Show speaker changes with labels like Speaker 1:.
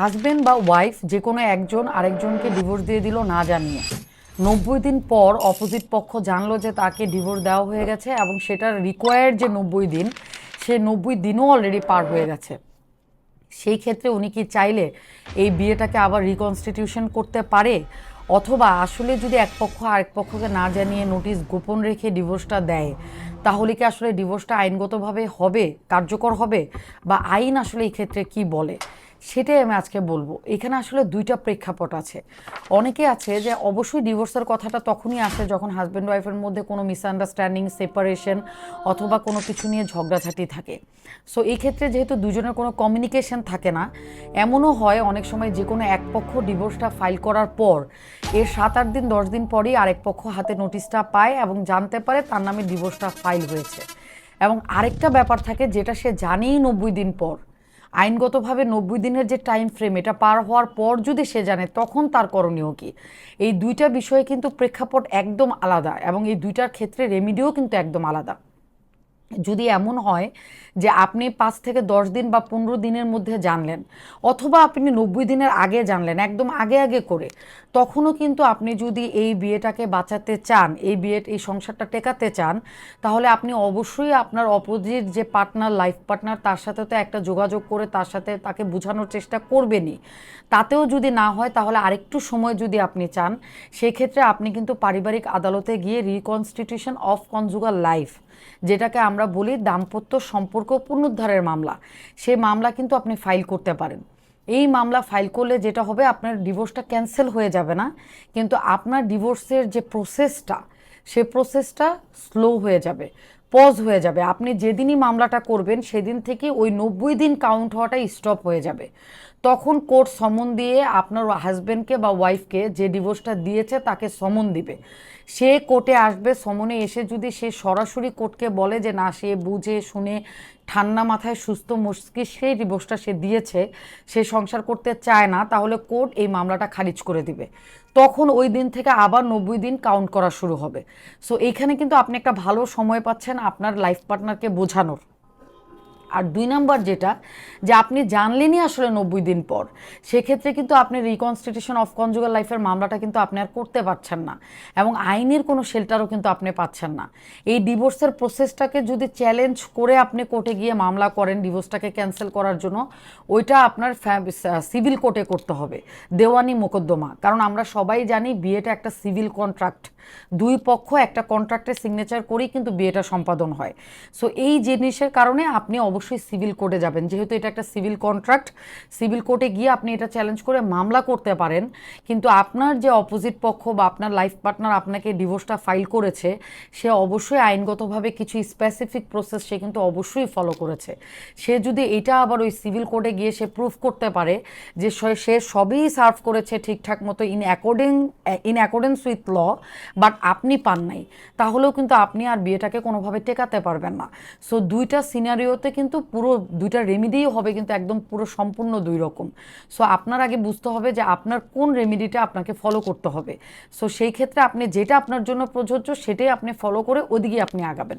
Speaker 1: Husband বা wife যে কোনো একজন আরেকজনকে ডিভোর্স দিয়ে দিল না জানিয়ে। নব্বই দিন পর অপোজিট পক্ষ জানলো যে তাকে ডিভোর্স দেওয়া হয়ে গেছে এবং সেটার রিকোয়ার্ড যে নব্বই দিন, সে নব্বই দিনও অলরেডি পার হয়ে গেছে। সেই ক্ষেত্রে উনি কি চাইলে এই বিয়েটাকে আবার রিকনস্টিটিউশন করতে পারে? অথবা আসলে যদি এক পক্ষ আরেক পক্ষকে না জানিয়ে নোটিশ গোপন রেখে ডিভোর্সটা দেয়, তাহলে কি আসলে ডিভোর্সটা আইনগতভাবে হবে, কার্যকর হবে? বা আইন আসলে এই ক্ষেত্রে কি বলে? সেটাই আমি আজকে বলব। এখানে আসলে দুইটা প্রেক্ষাপট আছে। অনেকে আছে যে অবশ্যই ডিভোর্সের কথাটা তখনই আসে যখন হাজব্যান্ড ওয়াইফের মধ্যে কোনো মিসআন্ডারস্ট্যান্ডিং সেপারেশন অথবা কোনো কিছু নিয়ে ঝগড়াঝাটি থাকে। সো এই ক্ষেত্রে যেহেতু দুজনের কোনো কমিউনিকেশন থাকে না, এমনও হয় অনেক সময় যে কোনো এক পক্ষ ডিভোর্সটা ফাইল করার পর এর সাত আট দিন, দশ দিন পরেই আরেক পক্ষ হাতে নোটিশটা পায় এবং জানতে পারে তার নামে ডিভোর্সটা ফাইল হয়েছে। এবং আরেকটা ব্যাপার থাকে যেটা সে জানেই নব্বই দিন পর। আইনগতভাবে নব্বই দিনের যে টাইম ফ্রেম এটা পার হওয়ার পর যদি সে জানে, তখন তার করণীয় কি? এই দুইটা বিষয়ে কিন্তু প্রেক্ষাপট একদম আলাদা এবং এই দুইটার ক্ষেত্রে রেমিডিও কিন্তু একদম আলাদা। যদি এমন হয় যে আপনি পাঁচ থেকে দশ দিন বা পনেরো দিনের মধ্যে জানলেন, অথবা আপনি নব্বই দিনের আগে জানলেন, একদম আগে আগে করে, তখনও কিন্তু আপনি যদি এই বিয়েটাকে বাঁচাতে চান, এই বিয়ে এই সংসারটা টেকাতে চান, তাহলে আপনি অবশ্যই আপনার অপোজিট যে পার্টনার, লাইফ পার্টনার, তার সাথে তো একটা যোগাযোগ করে তার সাথে তাকে বোঝানোর চেষ্টা করবেনই। তাতেও যদি না হয়, তাহলে আরেকটু সময় যদি আপনি চান, সেক্ষেত্রে আপনি কিন্তু পারিবারিক আদালতে গিয়ে রিকনস্টিটিউশন অফ কনজুগাল লাইফ যেটাকে আমরা বলি দাম্পত্য সম্পর্ক পুনরুদ্ধারের মামলা। সে মামলা কিন্তু আপনি ফাইল করতে পারেন। এই মামলা ফাইল করলে যেটা হবে, আপনার ডিভোর্সটা ক্যান্সেল হয়ে যাবে না। কিন্তু আপনার ডিভোর্সের যে প্রসেসটা সে প্রসেসটা স্লো হয়ে যাবে। পজ হয়ে যাবে। আপনি যেদিনই মামলাটা করবেন, সেদিন থেকে ওই নব্বই দিন কাউন্ট হওয়াটা স্টপ হয়ে যাবে। তখন কোর্ট সমন দিয়ে আপনার হাজব্যান্ডকে বা ওয়াইফকে যে ডিভোর্সটা দিয়েছে, তাকে সমন দিবে। সে কোর্টে আসবে সমনে এসে যদি সে সরাসরি কোর্টকে বলে যে, না, সে বুঝে, শুনে ঠান্ডা মাথায় সুস্থ মস্তিষ্কেই ডিভোর্সটা সে দিয়েছে, সে সংসার করতে চায় না, তাহলে কোর্ট এই মামলাটা খারিজ করে দিবে। তখন ওই দিন থেকে আবার নব্বই দিন কাউন্ট করা শুরু হবে। সো এইখানে কিন্তু আপনি একটা ভালো সময় পাচ্ছেন আপনার লাইফ পার্টনারকে বোঝানোর। আর দুই নাম্বার যেটা, যে আপনি জানলেনই আসলে নব্বই দিন পর। সেক্ষেত্রে কিন্তু আপনি রিকনস্টিটিউশন অফ কনজুগাল লাইফের মামলাটা কিন্তু আপনি আর করতে পারছেন না এবং আইনের কোনো শেল্টারও কিন্তু আপনি পাচ্ছেন না। এই ডিভোর্সের প্রসেসটাকে যদি চ্যালেঞ্জ করে আপনি কোর্টে গিয়ে মামলা করেন ডিভোর্সটাকে ক্যান্সেল করার জন্য, ওইটা আপনার সিভিল কোর্টে করতে হবে। দেওয়ানি মোকদ্দমা। কারণ আমরা সবাই জানি বিয়েটা একটা সিভিল কন্ট্রাক্ট দুই পক্ষ একটা কন্ট্রাক্টে সিগনেচার করেই কিন্তু বিয়েটা সম্পাদন হয়। সো এই জিনিসের কারণে আপনি অবশ্যই সিভিল কোর্টে যাবেন। যেহেতু এটা একটা সিভিল কন্ট্রাক্ট, সিভিল কোর্টে গিয়ে আপনি এটা চ্যালেঞ্জ করে মামলা করতে পারেন। কিন্তু আপনার যে অপোজিট পক্ষ বা আপনার লাইফ পার্টনার আপনাকে ডিভোর্সটা ফাইল করেছে, সে অবশ্যই আইনগতভাবে কিছু স্পেসিফিক প্রসেস সে কিন্তু অবশ্যই ফলো করেছে। সে যদি এটা আবার ওই সিভিল কোর্টে গিয়ে সে প্রুফ করতে পারে যে সে- সবই সার্ভ করেছে ঠিকঠাক মতো in according in accordance with law but আপনি পান নাই, তাহলেও কিন্তু আপনি আর বিয়েটাকে কোনোভাবে টেকাতে পারবেন না। সো দুইটা সিনারিওতে কিন্তু পুরো দুইটা রেমিডিই হবে কিন্তু একদম পুরো সম্পূর্ণ দুই রকম। সো আপনার আগে বুঝতে হবে যে আপনার কোন রেমিডিটা আপনাকে ফলো করতে হবে। সো সেই ক্ষেত্রে আপনি যেটা আপনার জন্য প্রযোজ্য, সেটাই আপনি ফলো করে ওদিকে আপনি আগাবেন।